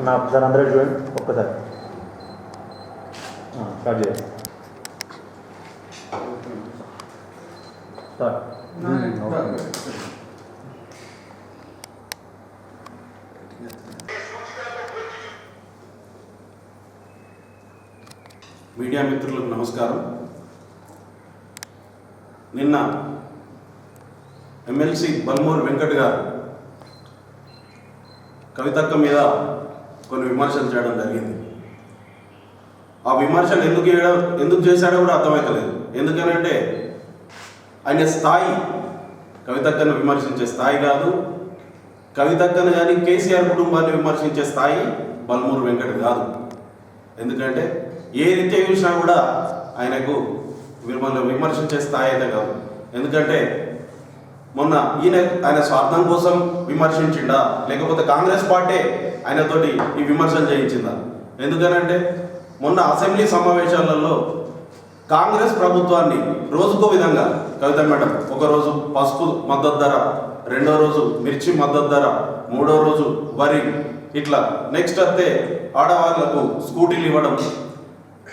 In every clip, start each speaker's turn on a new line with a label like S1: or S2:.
S1: నా ఒకసారి అందరూ చూడండి ఒక్కసారి ఆ, స్టార్ట్ చేయండి స్టార్ట్
S2: మీడియా మిత్రులకు నమస్కారం. నిన్న ఎమ్మెల్సీ బల్మూరు వెంకట్ గారు కవితక్క మీద కొన్ని విమర్శలు చేయడం జరిగింది. ఆ విమర్శలు ఎందుకు చేయడం ఎందుకు చేశాడో కూడా అర్థమవుతలేదు ఎందుకనంటే ఆయన స్థాయి కవితక్కను విమర్శించే స్థాయి కాదు కవితక్కను కానీ కేసీఆర్ కుటుంబాన్ని విమర్శించే స్థాయి బల్మూరు వెంకట్ కాదు. ఎందుకంటే ఏ రీత్యా చూసినా కూడా ఆయనకు మిమ్మల్ని విమర్శించే స్థాయి అయితే కాదు. ఎందుకంటే మొన్న ఈయన ఆయన స్వార్థం కోసం విమర్శించిండా? లేకపోతే కాంగ్రెస్ పార్టీ ఆయనతోటి ఈ విమర్శలు చేయించిందా? ఎందుకనంటే మొన్న అసెంబ్లీ సమావేశాలలో కాంగ్రెస్ ప్రభుత్వాన్ని రోజుకో విధంగా కవిత మేడం ఒకరోజు పసుపు మద్దతు ధర రెండో రోజు మిర్చి మద్దతు ధర మూడో రోజు వరి. ఇట్లా నెక్స్ట్ వస్తే ఆడవాళ్ళకు స్కూటీలు ఇవ్వడం.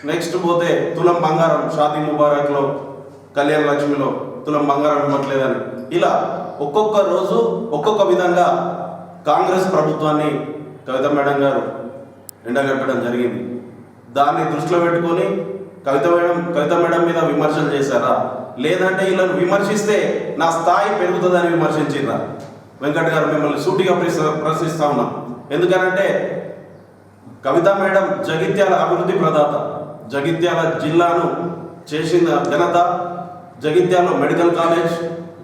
S2: నెక్స్ట్ పోతే తులం బంగారం షాదీ ముబారక్లో కళ్యాణ లక్ష్మిలో తులం బంగారం ఇవ్వట్లేదని. ఇలా ఒక్కొక్క రోజు ఒక్కొక్క విధంగా కాంగ్రెస్ ప్రభుత్వాన్ని కవిత మేడం గారు ఎండగట్టడం జరిగింది. దాన్ని దృష్టిలో పెట్టుకొని కవిత మేడం కవిత మేడం మీద విమర్శలు చేశారా? లేదంటే వీళ్ళని విమర్శిస్తే నా స్థాయి పెరుగుతుందని విమర్శించిండ్రా వెంకట్ గారు మిమ్మల్ని సూటిగా ప్రశ్నిస్తా ఉన్నాం. ఎందుకనంటే కవిత మేడం జగిత్యాల అభివృద్ధి ప్రదాత. జగిత్యాల జిల్లాను చేసిన ఘనత? జగిత్యాలలో మెడికల్ కాలేజ్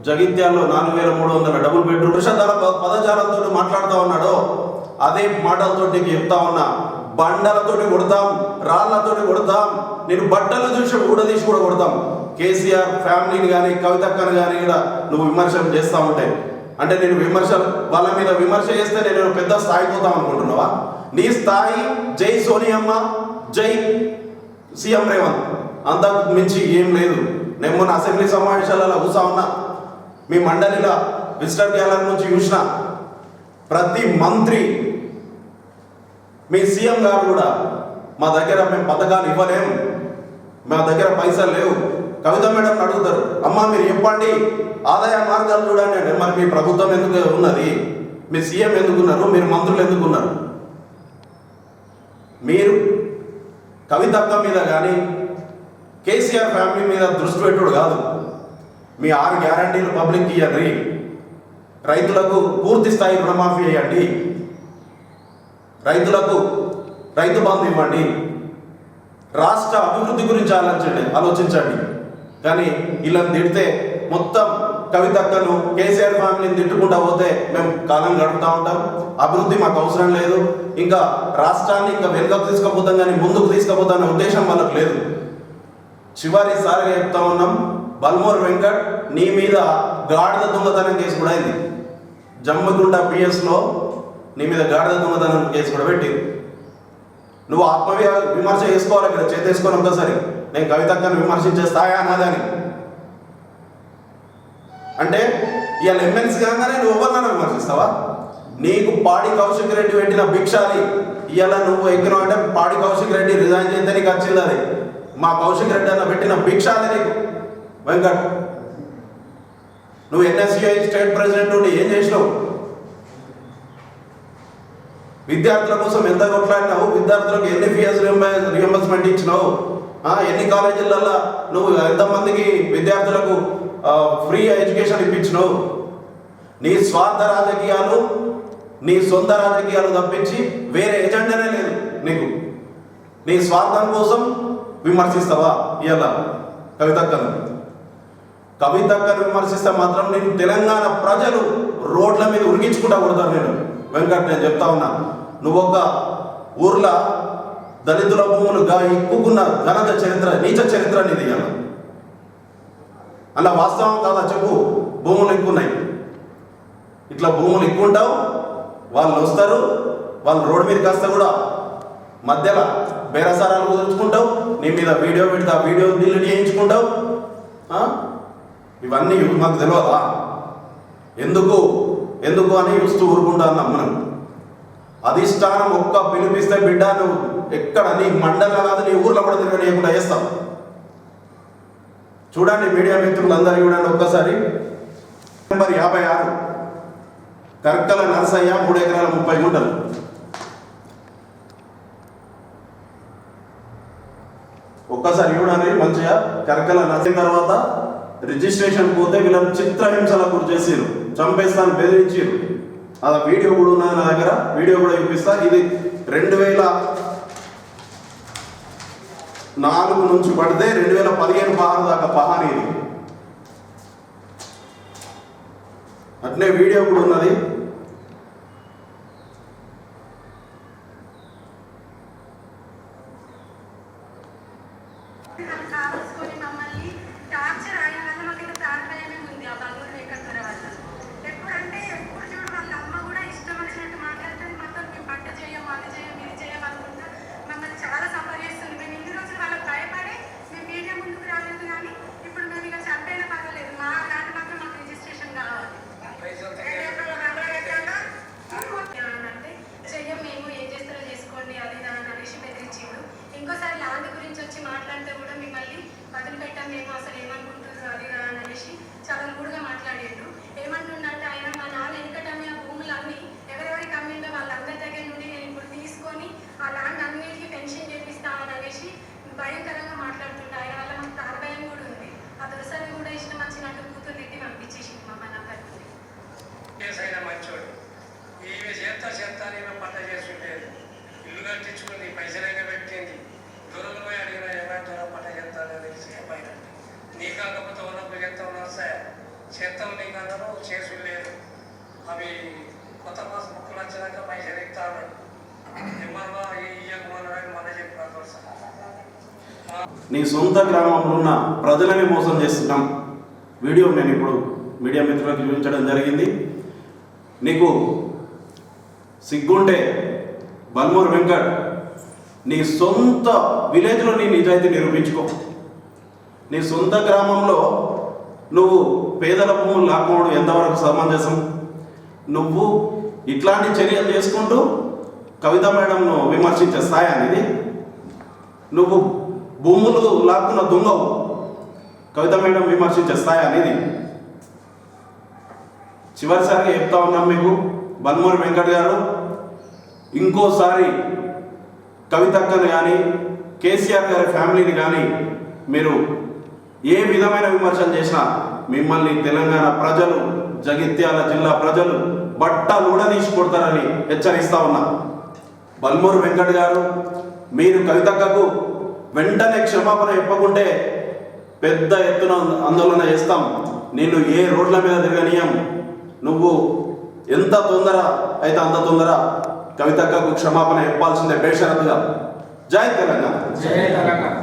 S2: జగిత్యాలలో నాలుగు వేల మూడు వందల డబుల్ బెడ్రూమ్. పురుషధర పదజాలంతో మాట్లాడుతూ ఉన్నాడో అదే మాటలతో నీకు చెప్తా ఉన్నా. బండలతోటి కొడతాం రాళ్ళతోటి కొడతాం నేను బట్టలు చూసి ఊడదీసి కూడా కొడతాం. కేసీఆర్ ఫ్యామిలీని కానీ కవితక్కను కానీ కూడా నువ్వు విమర్శలు చేస్తూ ఉంటే అంటే నేను విమర్శలు వాళ్ళ మీద విమర్శ చేస్తే నేను పెద్ద స్థాయి పోతాం అనుకుంటున్నావా? నీ స్థాయి జై సోనియమ్మ జై సీఎం రేవంత్. అంతకు మించి ఏం లేదు. నేను మొన్న అసెంబ్లీ సమావేశాలలో కూసా ఉన్నా. మీ మండలిలో విజిటర్ గ్యాలరీ నుంచి చూసిన ప్రతి మంత్రి మీ సీఎం గారు కూడా మా దగ్గర మేము పథకాలు ఇవ్వలేము మా దగ్గర పైసలు లేవు. కవిత మేడం అడుగుతారు అమ్మా మీరు చెప్పండి ఆదాయ మార్గాలు చూడండి అంటే మరి మీ ప్రభుత్వం ఎందుకు ఉన్నది? మీ సీఎం ఎందుకున్నారు మీరు మంత్రులు ఎందుకున్నారు మీరు కవితక్క మీద కానీ కేసీఆర్ ఫ్యామిలీ మీద దృష్టి పెట్టుడు కాదు. మీ ఆరు గ్యారంటీలు పబ్లిక్ ఇవ్వండి రైతులకు పూర్తి స్థాయి రుణమాఫీ చేయండి రైతులకు రైతు బంధు ఇవ్వండి. రాష్ట్ర అభివృద్ధి గురించి ఆలోచించండి ఆలోచించండి. కానీ ఇలా తిడితే మొత్తం కవితక్కను కేసీఆర్ ఫ్యామిలీని తిట్టుకుంటా పోతే మేము కాలం గడుపుతూ ఉంటాం. అభివృద్ధి మాకు అవసరం లేదు. ఇంకా రాష్ట్రాన్ని ఇంకా వెనుకకు తీసుకుపోతాం కానీ ముందుకు తీసుకుపోతాం ఉద్దేశం వాళ్ళకు లేదు. చివరిసారిగా చెప్తా ఉన్నాం బల్మూర్ వెంకట్ నీ మీద గాడిద దొంగతనం కేసు కూడా అయింది. జమ్మగుండ పిఎస్లో నీ మీద గాడిద దొంగతనం కేసు కూడా పెట్టింది నువ్వు ఆత్మ విమర్శ చేసుకోవాలి ఇక్కడ చేతేసుకొని ఒకసారి నేను కవితక్కను విమర్శించే స్థాయి అన్నదని. అంటే ఇవాళ ఎమ్మెల్సీ కాగానే నువ్వు ఎవరినైనా విమర్శిస్తావా? నీకు పాడి కౌశిక్ రెడ్డి పెట్టిన భిక్షాలి ఇవాళ నువ్వు ఎక్కిన అంటే పాడి కౌశిక్ రెడ్డి రిజైన్ చేస్తే నీకు వచ్చింది అది. మా కౌశిక్ రెడ్డి అన్న పెట్టిన భిక్షాలి నీకు. వెంకట్ నువ్వు ఎన్ఎస్యుఐ స్టేట్ ప్రెసిడెంట్ ఉండి ఏం చేసినావు? విద్యార్థుల కోసం ఎంత కొట్లాడినావు? విద్యార్థులకు ఎన్ని ఫీజు రియంబర్స్మెంట్ ఇచ్చినావు? ఎన్ని కాలేజీలలో నువ్వు ఎంతమందికి విద్యార్థులకు ఫ్రీ ఎడ్యుకేషన్ ఇప్పించినావు? నీ స్వార్థ రాజకీయాలు నీ సొంత రాజకీయాలు తప్పించి వేరే ఎజెండానే లేదు నీకు. నీ స్వార్థం కోసం విమర్శిస్తావా? ఇవాళ కవితక్కను. కవితక్కను విమర్శిస్తే మాత్రం నేను తెలంగాణ ప్రజలు రోడ్ల మీద ఉరిగించుకుంటా కొడతాను నేను వెంకట్ నేను చెప్తా ఉన్నా. నువ్వు ఊర్లో దళితుల భూములు గా ఇక్కుకున్న ఘనత చరిత్ర నీచ చరిత్ర నీది ఇవాళ అలా వాస్తవం కాదా చెప్పు. భూములు ఎక్కున్నాయి ఇట్లా భూములు ఎక్కుంటావు వాళ్ళు వస్తారు వాళ్ళు రోడ్డు మీదకి వస్తే కూడా మధ్యలో బేరసారాలు కుదుర్చుకుంటావు నీ మీద వీడియో పెడితే ఆ వీడియో డిలీట్ చేయించుకుంటావు ఇవన్నీ మాకు తెలియదా ఎందుకు ఎందుకు అని చూస్తూ ఊరుకుంటాను మనం అధిష్టానం ఒక్క పిలిపిస్తే బిడ్డ నువ్వు ఎక్కడ నీ మండలం కాదు నీ ఊర్లో కూడా తిరగనీయకుండా వేస్తావు చూడండి మీడియా మిత్రులందరూ చూడండి ఒక్కసారి. నెంబర్ యాభై ఆరు. కర్కల నరసయ్య మూడు ఎకరాల ముప్పై గుంటలు. ఒక్కసారి చూడండి మంచిగా. కర్కల నరసిన తర్వాత రిజిస్ట్రేషన్ పోతే వీళ్ళని చిత్రహింసలకు గురి చేసిరు చంపేస్తాను బెదిరించారు అలా వీడియో కూడా ఉన్నది నా దగ్గర. వీడియో కూడా చూపిస్తా. ఇది రెండు వేల నాలుగు నుంచి పడితే రెండు వేల పదిహేను పహారు దాకా పహాని అట్లే వీడియో కూడా ఉన్నది
S3: తను కావలసుకొని మమ్మల్ని టార్చర్ ఆయన వల్ల మాకు ఇంకా ప్రాణభయమే ఉంది ఆ బంగారు వెంకటేశ్వర వల్ల ఎప్పుడంటే ఎప్పుడు చూడు వాళ్ళ అమ్మ కూడా ఇష్టం వచ్చినట్టు మాట్లాడుతుంది మొత్తం మేము పంట చేయం అది చేయం ఇది చేయం అనుకుంటా మమ్మల్ని చాలా సఫర్ చేస్తుంది మేము ఇన్ని రోజులు వాళ్ళకి భయపడి మేము మీడియా ముందుకు రాలేదు కానీ ఇప్పుడు మేము ఇక చంపైనా పర్వాలేదు మా ల్యాండ్ మాత్రం మాకు రిజిస్ట్రేషన్ కావాలి అంటే చెయ్యం మేము ఏం చేస్తారో చేసుకోండి అది ఇది అని అనేసి బెదిరించిండు ఇంకోసారి ల్యాండ్ గురించి వచ్చి మాట్లాడితే కూడా మిమ్మల్ని వదిలిపెట్టాం మేము అసలు ఏమనుకుంటున్నారు అది ఇది అని అనేసి చాలా రూడ్గా మాట్లాడిండు ఏమంటుండంటే ఆయన మా నాన్న వెనకటమ్మిన భూములన్నీ ఎవరెవరికి అమ్మిందో వాళ్ళందరి దగ్గర నుండి నేను ఇప్పుడు తీసుకొని ఆ ల్యాండ్ అన్నిటికీ పెన్షన్ చేపిస్తామని అనేసి భయంకరంగా మాట్లాడుతుండే ఆయన వల్ల మాకు తారభయం కూడా ఉంది ఆ దొరసారి కూడా ఇష్టం వచ్చినట్టు కూతురు తిట్టి పంపించేసి మమ్మల్ని అందరికీ
S4: కేసైన మంచోడు ఈమె చేత చేత నేను పంట చేసుకుంటేది ఇల్లు కట్టించుకుంది పైసలంగా పెట్టింది దూరంలో పోయి అడిగిన ఏమంటారో పంట చేస్తానని సేపైన నీ కాకపోతే ఉన్నప్పుడు చేస్తా ఉన్నా సార్ చేస్తాం నీ కన్నా చేసులేదు అవి కొత్త పాస్ బుక్కులు వచ్చినాక పైసలు ఎక్కుతా ఉన్నాడు ఎంఆర్ఓ ఇయ్యకుమన్నాడు మన చెప్పిన సార్
S2: నీ సొంత గ్రామంలో ఉన్న ప్రజలని మోసం చేస్తున్నాం. వీడియో నేను ఇప్పుడు మీడియా మిత్రులకు చూపించడం జరిగింది. నీకు సిగ్గుంటే బల్మూర్ వెంకట్ నీ సొంత విలేజ్లో నీ నిజాయితీ నిరూపించుకో. నీ సొంత గ్రామంలో నువ్వు పేదల భూములు లాక్కోవడం ఎంతవరకు సమంజసం? నువ్వు ఇట్లాంటి చర్యలు చేసుకుంటూ కవిత మేడంను విమర్శించే స్థాయి అనేది నువ్వు భూములు లాక్కున్న దొంగవు. కవిత మేడం విమర్శించే స్థాయి అనేది. చివరిసారిగా చెప్తా ఉన్నాం మీకు బన్మూరి వెంకట్ గారు. ఇంకోసారి కవితక్కని కానీ కేసీఆర్ గారి ఫ్యామిలీని కానీ మీరు ఏ విధమైన విమర్శలు చేసినా మిమ్మల్ని తెలంగాణ ప్రజలు జగిత్యాల జిల్లా ప్రజలు బట్టలు ఊడదీసి కొడతారని హెచ్చరిస్తా ఉన్నా. బల్మూరు వెంకట్ గారు మీరు కవితక్కకు వెంటనే క్షమాపణ చెప్పకుంటే పెద్ద ఎత్తున ఆందోళన చేస్తాం. నిన్ను ఏ రోడ్ల మీద తిరగనీయం? నువ్వు ఎంత తొందర అయితే అంత తొందర కవితక్కకు క్షమాపణ చెప్పాల్సిందే బేషరతుగా. జై తెలంగాణ.
S5: జై తెలంగాణ.